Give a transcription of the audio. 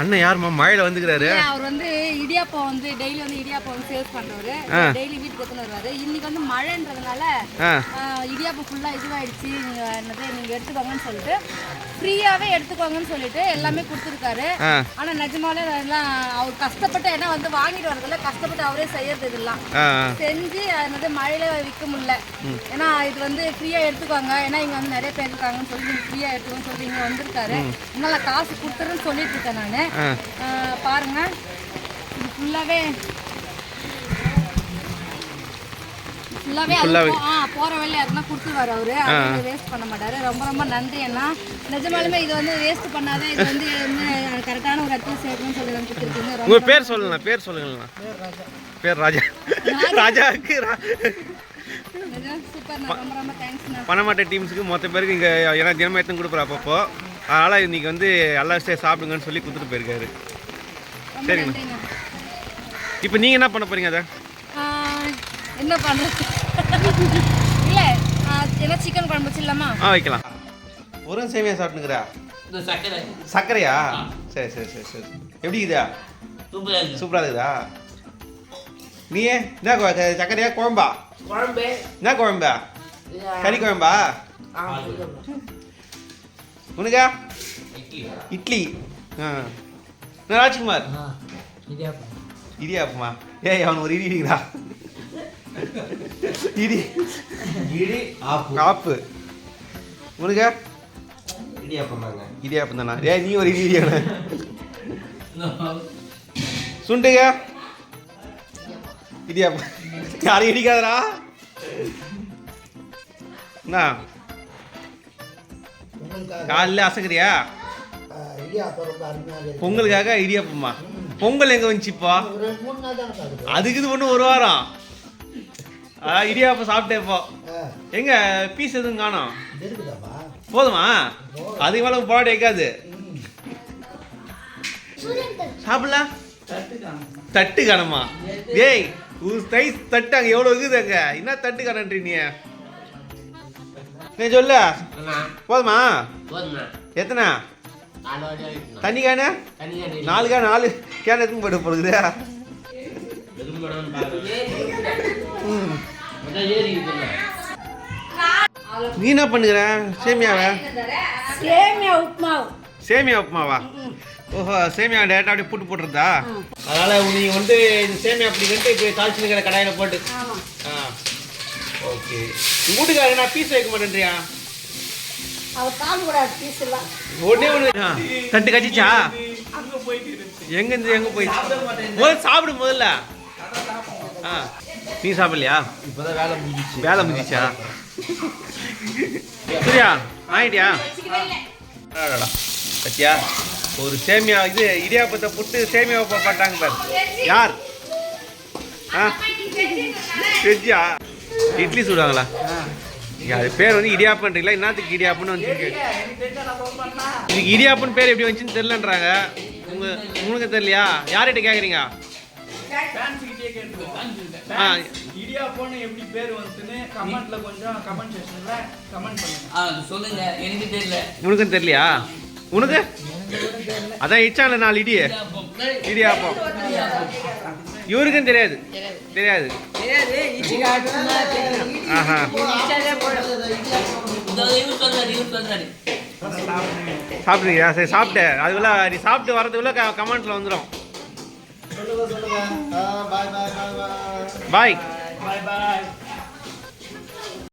அண்ணன் யாரும்மா மழையில வந்துக்கிறாரு. அவர் வந்து இடியாப்பம் வந்து டெய்லி வந்து இடியாப்பம் வந்து சேல்ஸ் பண்றவரு. டெய்லி வீட்டுக்கு எடுத்துன்னு வருவாரு. இன்னைக்கு வந்து மழைன்றதுனால இடியாப்பம் ஃபுல்லா இதுவாயிடுச்சு. நீங்க என்னது நீங்க எடுத்துக்கோங்கன்னு சொல்லிட்டு ஃப்ரீயாவே எடுத்துக்கோங்கன்னு சொல்லிட்டு எல்லாமே கொடுத்துருக்காரு. ஆ. ஆனா நிஜமாலே அதெல்லாம் அவர் கஷ்டப்பட்டு ஏன்னா வந்து வாங்கிட்டு வரதில்ல கஷ்டப்பட்டு அவரே செய்யறது இதெல்லாம். செஞ்சு அது மழையில விற்க முடியல. ஏன்னா இது வந்து ஃப்ரீயா எடுத்துக்கோங்க. ஏன்னா இங்க வந்து நிறைய பேர் இருக்காங்கன்னு சொல்லி நீங்க ஃப்ரீயா எடுத்துக்கோன்னு சொல்லி இங்க வந்திருக்காரு. அதனால காசு கொடுத்துருன்னு சொல்லிட்டு இருக்கேன் நான். பாருங்க. இது ஃபுல்லாவே ஃபுல்லாவே போற வழியில யாருன்னா கொடுத்துருவாரு அவரு. அது வேஸ்ட் பண்ண மாட்டாரு. ரொம்ப ரொம்ப நன்றி அண்ணா. நிஜமாலுமே இது வந்து வேஸ்ட் பண்ணாத இது வந்து கரெக்டான ஒரு இடத்துல சேர்க்கணும்னு சொல்லி தான் கொடுத்துருக்கீங்க. உங்க பேர் சொல்லுங்க பேர் சொல்லுங்கண்ணா. பேர் ராஜா. ராஜாவுக்கு ரா- சூப்பர் ரொம்ப ரொம்ப தேங்க்ஸ்ண்ணா பணமாட்ட டீம்ஸுக்கு மொத்த பேருக்கு இங்கே ஏன்னா தினமும் எடுத்து கொடுக்குறா அப்பப்போ. அதனால் இன்னைக்கு வந்து எல்லாரும் சேர்ந்து சாப்பிடுங்கன்னு சொல்லி கொடுத்துட்டு போயிருக்காரு. சரிங்கண்ணா. நன்றிண்ணா. இப்போ நீங்கள் என்ன பண்ண போறீங்க அதை? என்ன பண்ணுறது இல்லை ஏன்னா சிக்கன் குழம்பு வச்சிடலாமா? ஆ வைக்கலாம். ஒரு சேமியா சாப்பிட்டுக்கிறா இந்த சக்கரை சர்க்கரையா? சரி சரி சரி சரி. எப்படி இருக்குதா? சூப்பராக இருக்கு. சூப்பராக இருக்குதா? நீயே என்ன சர்க்கரையா குழம்பா? குழம்பு. என்ன குழம்பா? கறி குழம்பா? உனக்கா? இட்லி. ஆ. ராஜ்குமார்? இடியாப்பமா. ஏய் அவன் ஒரு இடி இடிக்கிறா இடி. இடி ஆப்பு. ஆப்பு. உனக்கா? இடியாப்பம் தாங்க இடியாப்பம் தானா ஏய் நீ ஒரு இடி இடியான சுண்டுங்க. இடியாப்பம். யாரும் இடிக்காதடா. என்ன? காலைல அசைக்கிறியா? பொங்கலுக்காக இடியாப்பமா? பொங்கல் எங்க வந்துச்சுப்பா அதுக்கு இது பண்ணு ஒரு வாரம். இடியாப்பம் சாப்பிட்டேன் இப்போ எங்க பீஸ் எதுவும் காணோம்? போதுமா? அதுக்கு மேலே போட வைக்காது சாப்பிடலாம் தட்டு காணமா? ஏய் ஒரு சைஸ் தட்டு அங்க எவ்வளவு இருக்குது அங்க? என்ன தட்டு காணன்றி நீ? நீ சொல்ல. போதுமா? எத்தனை? தண்ணி கேனு நாலு கேன் நாலு. கேன் எதுவும் போட்டு போடுது எதுவும் நீ என்ன பண்ணுகிற? சேமியாவை? சேமியா உப்புமாவு. சேமியா உப்புமாவா? ஓஹோ சேமியா டேரக்டாக அப்படியே போட்டு போட்டுருதா அதனால நீ வந்து இந்த சேமியா அப்படின்ட்டு இப்போ தாளிச்சு இருக்கிற கடாயில் போட்டு. ஆ. ஓகே. வீட்டுக்காரங்க நான் பீஸ் வைக்க மாட்டேன்றியா? ஒண்ணே ஒன்று தட்டு கச்சிச்சா எங்க இருந்து எங்க போய் முதல்ல சாப்பிடு முதல்ல. ஆ. நீ சாப்பிடலையா? இப்போதான் வேலை முடிஞ்சிச்சு. வேலை முடிஞ்சிச்சா? சரியா ஆயிட்டியா. பத்தியா ஒரு சேமியா இது இடியாப்பத்தை புட்டு சேமியா போட்டாங்க பாரு. யார்? ஆ? செஞ்சியா இட்லி சுடுவாங்களா? அது பேர் வந்து இடியாப்பன்றீங்களா? என்னத்துக்கு இடியாப்பம்னு வந்துருக்கு? இதுக்கு இடியாப்பன் பேர் எப்படி வந்துச்சுன்னு தெரியலன்றாங்க. உங்க உங்களுக்கு தெரியலையா? யார்கிட்ட கேக்குறீங்க? ஆ இடியாப்போன்னு எப்படி பேர் வந்துன்னு கமெண்ட்ல கொஞ்சம் கமெண்ட் செக்ஷன்ல கமெண்ட் பண்ணுங்க. ஆ சொல்லுங்க. எனக்கு தெரியல. உனக்கும் தெரியலையா? உனக்கு? அதான் இச்சான்ல நாலு இடி இடியாப்பம் இவருக்கும் தெரியாது. தெரியாது. ஆஹா. சாப்பிட்றீங்களா சரி சாப்பிட்டேன். அதுக்குள்ள நீ சாப்பிட்டு வரதுக்குள்ள கமெண்ட்ல வந்துடும் சொல்லுங்க சொல்லுங்க. பாய் பாய் பாய் பாய் பாய் பாய்